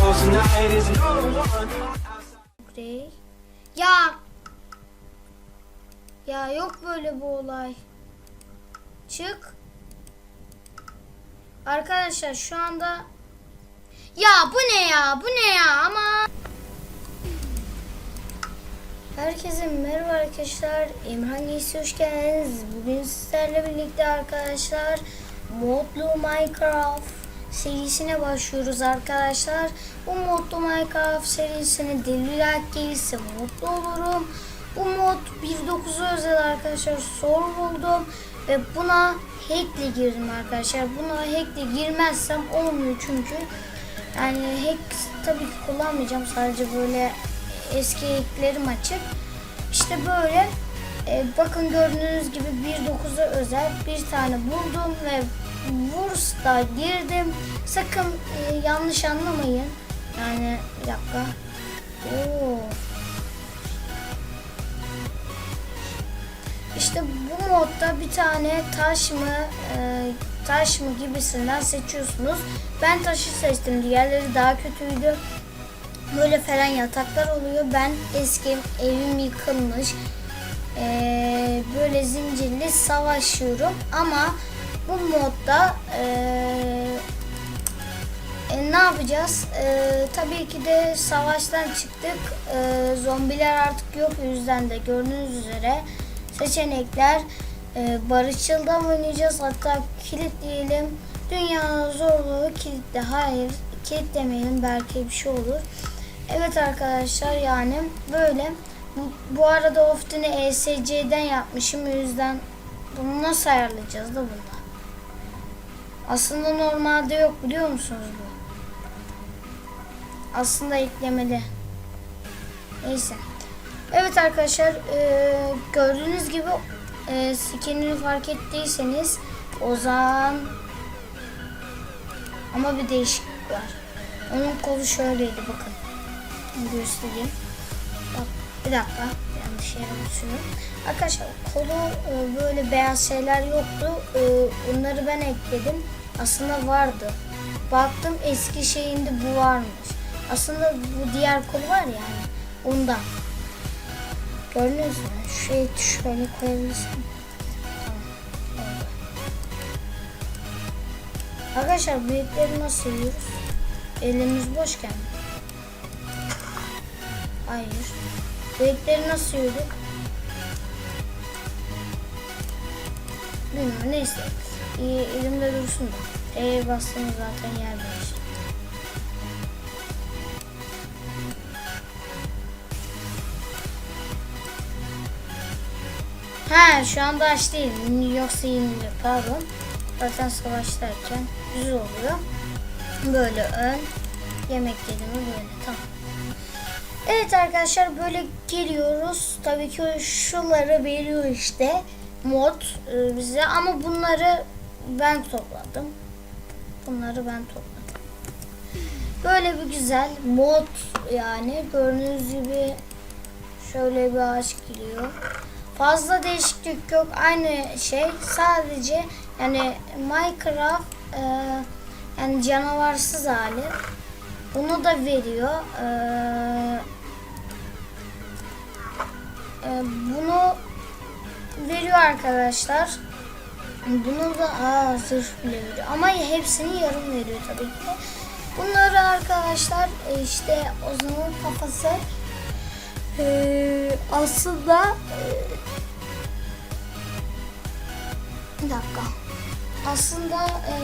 Oh, tonight. Ya. Ya yok böyle bu olay. Çık. Arkadaşlar şu anda ya bu ne ya? Bu ne ya? Ama Herkese merhaba arkadaşlar. Emran Giysi hoş geldiniz. Bugün sizlerle birlikte arkadaşlar Modlu Minecraft serisine başlıyoruz arkadaşlar. Bu Modlu Minecraft serisine deli like gelirse mutlu olurum. Bu mod 1.9'a özel arkadaşlar soru buldum ve buna hackle girdim arkadaşlar. Buna hackle girmezsem olmuyor çünkü. Yani hack tabii ki kullanmayacağım. Sadece böyle eski hacklerim açık. İşte böyle e, bakın gördüğünüz gibi 1.9'a özel bir tane buldum ve Wurs'ta girdim. Sakın e, yanlış anlamayın. Yani bir dakika. Oo. İşte bu modda bir tane taş mı e, taş mı gibisinden seçiyorsunuz. Ben taşı seçtim. Diğerleri daha kötüydü. Böyle falan yataklar oluyor. Ben eski evim yıkılmış. E, böyle zincirli savaşıyorum. Ama bu modda e, e, ne yapacağız? E, tabii ki de savaştan çıktık. E, zombiler artık yok. Yüzden de gördüğünüz üzere seçenekler e, barışçılda mı oynayacağız? Hatta kilitleyelim. Dünyanın zorluğu kilitle. Hayır kilitlemeyelim. Belki bir şey olur. Evet arkadaşlar yani böyle. Bu, arada Oftin'i ESC'den yapmışım. O yüzden bunu nasıl ayarlayacağız da bunda? Aslında normalde yok biliyor musunuz bu? Aslında eklemeli. Neyse. Evet arkadaşlar e, gördüğünüz gibi e, skinini fark ettiyseniz Ozan ama bir değişiklik var. Onun kolu şöyleydi bakın. Göstereyim. Bir dakika yanlış yere basıyorum. Arkadaşlar kolu e, böyle beyaz şeyler yoktu. E, onları ben ekledim. Aslında vardı. Baktım eski şeyinde bu varmış. Aslında bu diğer kolu var yani. Ondan. Gördünüz mü? Şurayı şöyle koyabilirsin. Tamam. Arkadaşlar büyükleri nasıl yiyoruz? Elimiz boşken. Hayır. Büyükleri nasıl yiyorduk? Bilmiyorum neyse. İyi, elimde dursun da. E'ye bastığımız zaten yer değişir. Ha şu anda aç değil. Yoksa yeniliyor. Pardon. Zaten savaşlarken güzel oluyor. Böyle ön. Yemek yedimi böyle. Tamam. Evet arkadaşlar böyle geliyoruz. Tabii ki şunları veriyor işte mod e, bize ama bunları ben topladım. Bunları ben topladım. Böyle bir güzel mod yani gördüğünüz gibi şöyle bir ağaç geliyor. Fazla değişiklik yok. Aynı şey. Sadece yani Minecraft e, yani canavarsız hali. Bunu da veriyor. Ee, e, bunu veriyor arkadaşlar. Bunu da aa, zırh bile veriyor. Ama hepsini yarım veriyor tabii ki. Bunları arkadaşlar e, işte o zaman kafası e, aslında e, bir dakika. Aslında e,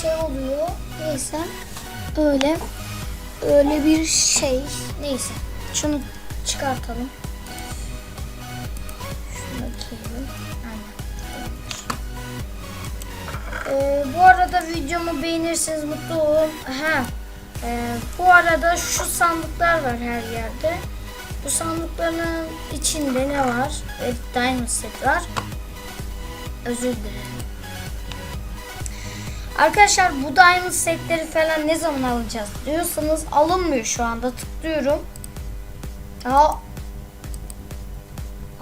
şey oluyor. Neyse. Öyle. Öyle bir şey. Neyse. Şunu çıkartalım. Ee, bu arada videomu beğenirseniz mutlu olurum. Ha. Ee, bu arada şu sandıklar var her yerde. Bu sandıkların içinde ne var? Evet, Diamond set var. Özür dilerim. Arkadaşlar bu diamond setleri falan ne zaman alacağız diyorsanız alınmıyor şu anda tıklıyorum. Ya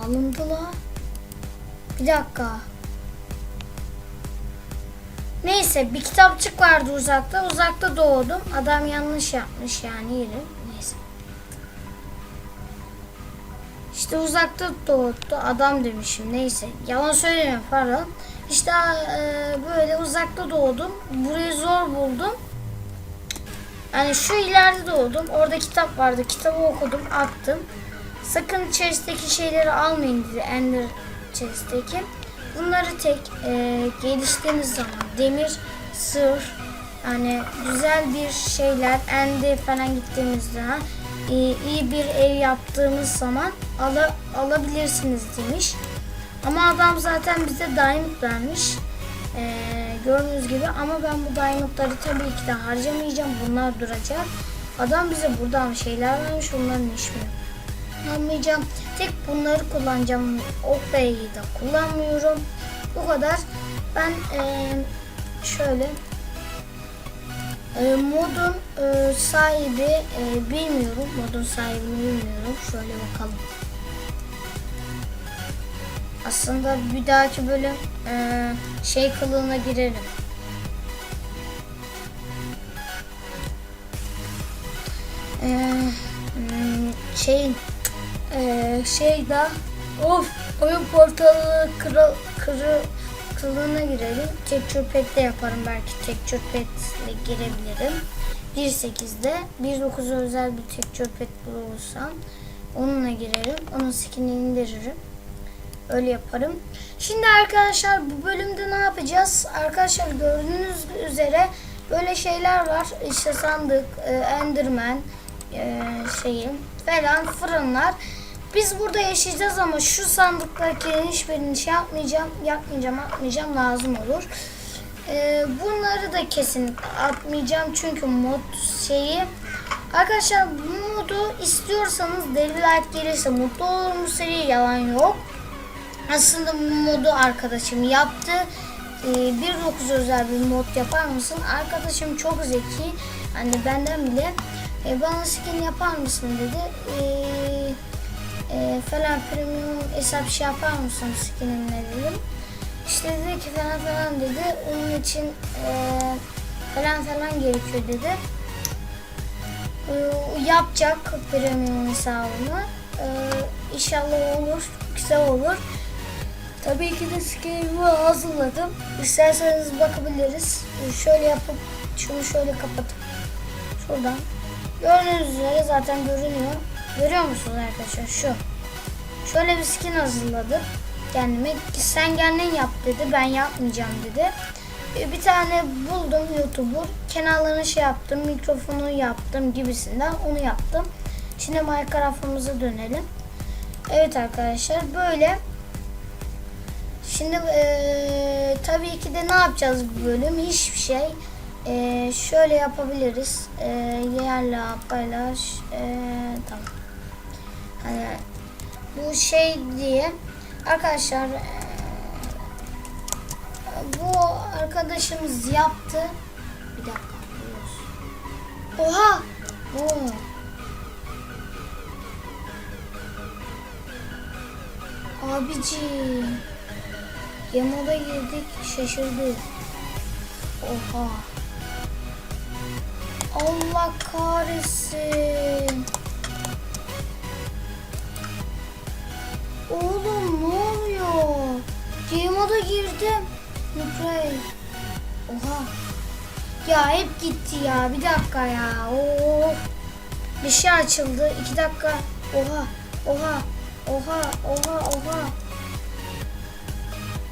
alındı la. Bir dakika. Neyse bir kitapçık vardı uzakta. Uzakta doğdum. Adam yanlış yapmış yani yerim. Neyse. İşte uzakta doğdu. Adam demişim. Neyse. Yalan söylemiyorum pardon. İşte e, böyle uzakta doğdum. Burayı zor buldum. Yani şu ileride doğdum. Orada kitap vardı. Kitabı okudum. Attım. Sakın chest'teki şeyleri almayın dedi. Ender chest'teki. Bunları tek e, geliştiğiniz zaman demir, sır, yani güzel bir şeyler, ende falan gittiğimiz zaman e, iyi bir ev yaptığımız zaman ala, alabilirsiniz demiş. Ama adam zaten bize diamond vermiş. E, gördüğünüz gibi ama ben bu diamondları tabii ki de harcamayacağım. Bunlar duracak. Adam bize buradan şeyler vermiş. Onların hiçbirini kullanmayacağım. Tek bunları kullanacağım. Ok B'yi de kullanmıyorum. Bu kadar. Ben eee, şöyle eee, modun eee, sahibi eee, bilmiyorum. Modun sahibini bilmiyorum. Şöyle bakalım. Aslında bir dahaki bölüm eee, şey kılığına girerim. Eee, hmm, şeyin ee, şey da of oyun portalı kral kırı kılığına girelim. Texture Pack'te yaparım belki Texture Pack'le girebilirim. 1.8'de 1.9'a özel bir Texture Pack bulursam onunla girerim. Onun skinini indiririm. Öyle yaparım. Şimdi arkadaşlar bu bölümde ne yapacağız? Arkadaşlar gördüğünüz üzere böyle şeyler var. İşte sandık, e, enderman, e, şeyi falan fırınlar. Biz burada yaşayacağız ama şu sandıklardakilerin hiçbirini şey yapmayacağım, yapmayacağım, atmayacağım lazım olur. E, bunları da kesinlikle atmayacağım çünkü mod şeyi Arkadaşlar bu modu istiyorsanız Deli Light gelirse mutlu olurum bu seri yalan yok. Aslında bu modu arkadaşım yaptı. Ee, 1.9 özel bir mod yapar mısın? Arkadaşım çok zeki. Hani benden bile e, bana skin yapar mısın dedi. Ee, e, falan premium hesap şey yapar mısın skinimle dedim. İşte dedi ki falan falan dedi. Onun için e, falan falan gerekiyor dedi. Ee, yapacak premium hesabını. Ee, inşallah olur. Güzel olur. Tabii ki de skinimi hazırladım. İsterseniz bakabiliriz. Ee, Şöyle yapıp şunu şöyle kapatıp şuradan. Gördüğünüz üzere zaten görünüyor. Görüyor musunuz arkadaşlar? Şu. Şöyle bir skin hazırladım kendime. Sen kendin yap dedi. Ben yapmayacağım dedi. Ee, Bir tane buldum YouTuber. Kenarlarını şey yaptım. Mikrofonu yaptım gibisinden. Onu yaptım. Şimdi Minecraft'ımıza dönelim. Evet arkadaşlar böyle. Şimdi eee, tabii ki de ne yapacağız bu bölüm? Hiçbir şey. Eee, şöyle yapabiliriz. Eee yerle paylaş. Eee, tamam. Hani bu şey diye arkadaşlar eee, bu arkadaşımız yaptı. Bir dakika. Oha! Oo. Abici. Yemoda girdik şaşırdı. Oha. Allah kahretsin. Oğlum ne oluyor? Yemoda girdim. Nutray. Oha. Ya hep gitti ya. Bir dakika ya. Of. Bir şey açıldı. İki dakika. Oha. Oha. Oha. Oha. Oha.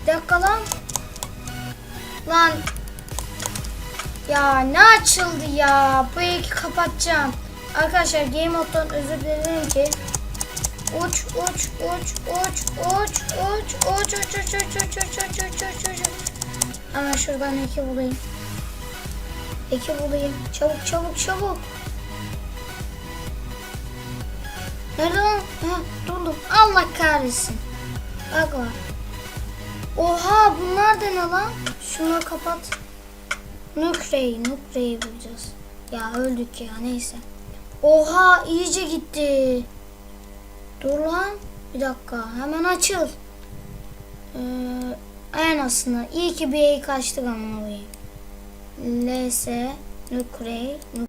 Bir dakika lan. Lan. Ya ne açıldı ya? Bu kapatacağım. Arkadaşlar Game Mode'dan özür dilerim ki. Uç uç uç uç uç uç uç uç uç uç uç uç uç uç uç uç Hemen şuradan iki bulayım. İki bulayım. Çabuk çabuk çabuk. Nerede lan? Ha, durdum. Allah kahretsin. Bak var. Oha bunlar da ne lan? Şunu kapat. Nukreyi, Nukreyi bulacağız. Ya öldük ya neyse. Oha iyice gitti. Dur lan. Bir dakika hemen açıl. Ee, en aslında iyi ki bir kaçtık ama. LS Nukrey